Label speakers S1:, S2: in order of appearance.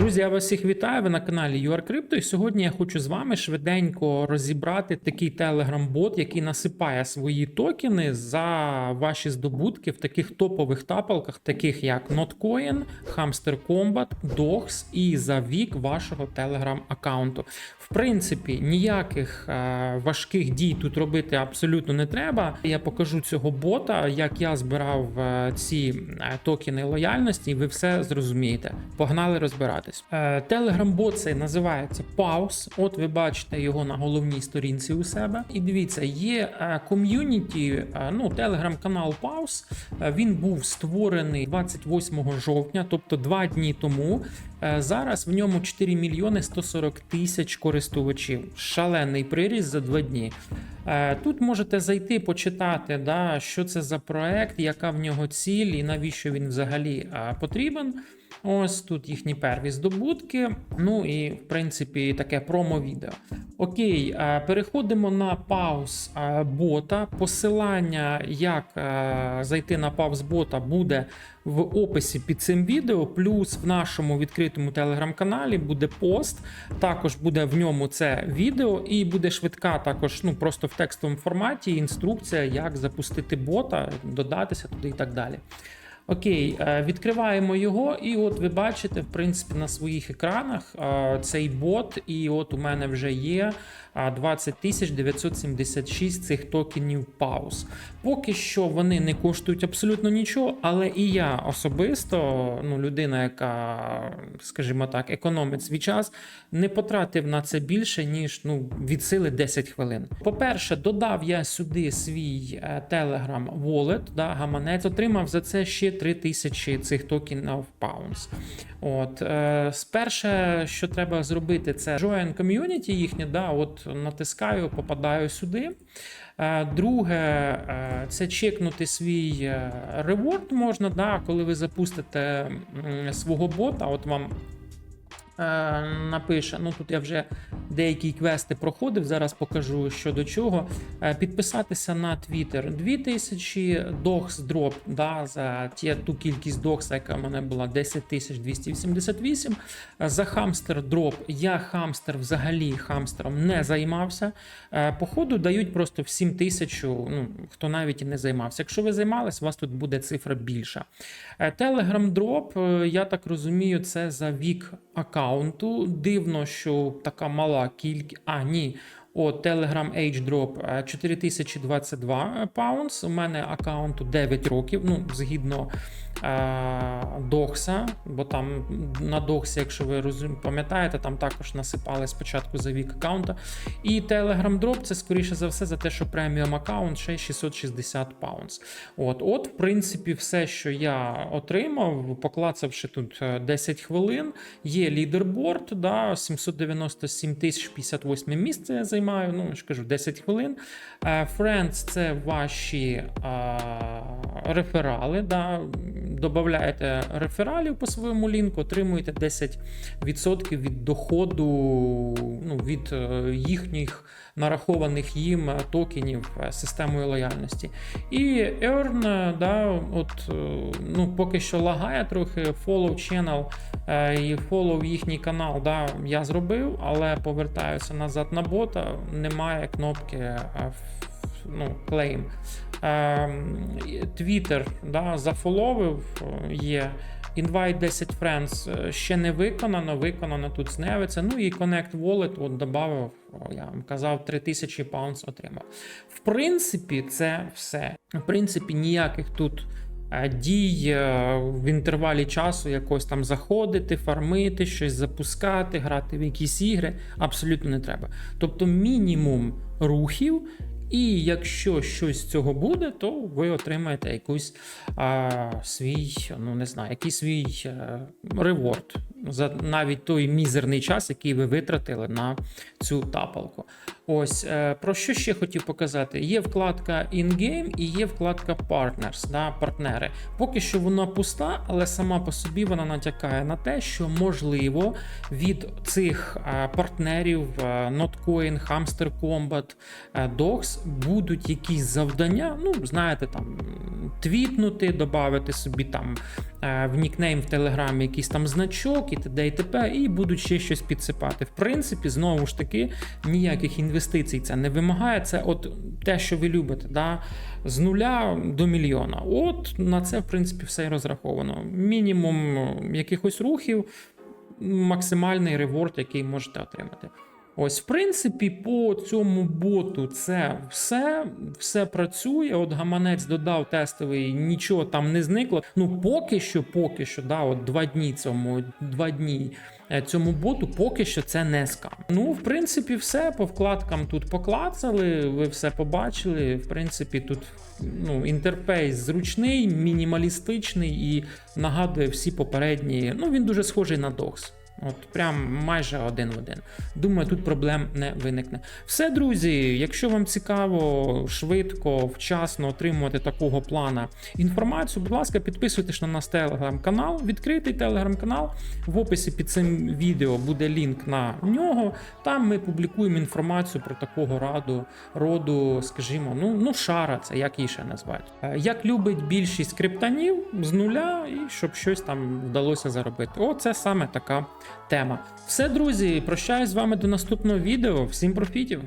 S1: Друзі, я вас всіх вітаю. Ви на каналі UrCrypto. І сьогодні я хочу з вами швиденько розібрати такий Telegram-бот, який насипає свої токени за ваші здобутки в таких топових тапалках, таких як Notcoin, Hamster Combat, Dogs і за вік вашого Telegram аккаунту. В принципі, ніяких е, важких дій тут робити абсолютно не треба. Я покажу цього бота, як я збирав е, ці е, токени лояльності, і ви все зрозумієте. Погнали розбиратись. Е, Telegram-бот цей називається Pause. От ви бачите його на головній сторінці у себе. І дивіться, є е, ком'юніті, е, ну, телеграм-канал Pause. Е, Він був створений 28 жовтня, тобто два дні тому. Зараз в ньому 4 мільйони 140 тисяч користувачів. Шалений приріст за два дні. Тут можете зайти, почитати, да, що це за проект, яка в нього ціль і навіщо він взагалі потрібен. Ось тут їхні перві здобутки. Ну і в принципі таке промо-відео. Окей, е, переходимо на пауз е, бота. Посилання, як е, зайти на пауз бота, буде в описі під цим відео. Плюс в нашому відкритому телеграм-каналі буде пост. Також буде в ньому це відео, і буде швидка, також ну просто в текстовому форматі інструкція, як запустити бота, додатися туди і так далі. Окей, е, відкриваємо його, і от ви бачите, в принципі, на своїх екранах е, цей бот, і от у мене вже є 20 976 цих токенів пауз. Поки що вони не коштують абсолютно нічого, але і я особисто, ну, людина, яка, скажімо так, економить свій час, не потратив на це більше, ніж ну, від сили 10 хвилин. По-перше, додав я сюди свій е, Telegram Wallet, да, гаманець, отримав за це ще 3000 цих токенів Pounds. От, е, сперше, що треба зробити, це join community їхнє, да, от натискаю, попадаю сюди. Е, Друге, е, це чекнути свій е, реворд можна, да, коли ви запустите свого бота, от вам е, напише. Ну тут я вже деякі квести проходив. Зараз покажу що до чого. Е, Підписатися на Twitter 2000 докс дроп да, за ті, ту кількість докса, яка в мене була 10288. Е, За хамстер дроп я хамстер взагалі хамстером не займався. Походу дають просто всім тисячу, ну хто навіть і не займався. Якщо ви займались, у вас тут буде цифра більша. Drop, е, я так розумію, це за вік аккаунту. Дивно, що така мала кількість. А, ні. О, Telegram Age Drop е, 4022 паунс. У мене аккаунту 9 років. Ну, згідно е, Докса, бо там на Доксі, якщо ви розум, пам'ятаєте, там також насипали спочатку за вік аккаунта. І Telegram Drop це скоріше за все за те, що преміум аккаунт ще 660 паунс. От, от, в принципі, все, що я отримав, поклацавши тут е, 10 хвилин, є лідерборд, да, 797 тисяч 58 місце я займаю. Ну, ж кажу, 10 хвилин. Е, Friends це ваші а, реферали. Да, Добавляєте рефералів по своєму лінку, отримуєте 10% від доходу ну, від е, їхніх нарахованих їм е, токенів е, системою лояльності. І Earn, да, от, ну, поки що лагає трохи, follow channel і follow їхній канал да, я зробив, але повертаюся назад на бота, немає кнопки ну, claim. Твіттер да, зафоловив, е, є. Invite 10 friends е, ще не виконано, виконано тут зневиться. Ну і Connect Wallet от додав, я вам казав, 3000 паунс отримав. В принципі, це все. В принципі, ніяких тут е, дій в інтервалі часу якось там заходити, фармити, щось запускати, грати в якісь ігри абсолютно не треба. Тобто мінімум рухів. І якщо щось з цього буде, то ви отримаєте якийсь а, свій, ну не знаю, якийсь свій е, реворд за навіть той мізерний час, який ви витратили на цю тапалку. Ось е, про що ще хотів показати: є вкладка In-Game і є вкладка Partners, да, партнери. Поки що вона пуста, але сама по собі вона натякає на те, що можливо від цих е, партнерів е, Notcoin, Hamster Combat, Dogs будуть якісь завдання. Ну, знаєте, там твітнути, додати собі там в нікнейм в Телеграмі якийсь там значок, блоки, т.д. і т.п. і будуть ще щось підсипати. В принципі, знову ж таки, ніяких інвестицій це не вимагає. Це от те, що ви любите, да? з нуля до мільйона. От на це, в принципі, все і розраховано. Мінімум е, якихось рухів, максимальний реворд, який можете отримати. Ось, в принципі, по цьому боту це все, все працює. От гаманець додав тестовий, нічого там не зникло. Ну, поки що, поки що, да, от два дні цьому, два дні е, цьому боту, поки що це не скам. Ну, в принципі, все по вкладкам тут поклацали, ви все побачили. В принципі, тут ну, інтерфейс зручний, мінімалістичний і нагадує всі попередні. Ну, він дуже схожий на DOS. От прям майже один в один. Думаю, тут проблем не виникне. Все, друзі. Якщо вам цікаво швидко, вчасно отримувати такого плана інформацію, будь ласка, підписуйтесь на наш телеграм-канал, відкритий телеграм-канал. В описі під цим відео буде лінк на нього. Там ми публікуємо інформацію про такого раду, роду, скажімо, ну, ну шара, це як її ще назвати. Е, Як любить більшість криптонів з нуля, і щоб щось там вдалося заробити. О, це саме така тема. Все, друзі, прощаюсь з вами до наступного відео. Всім профітів!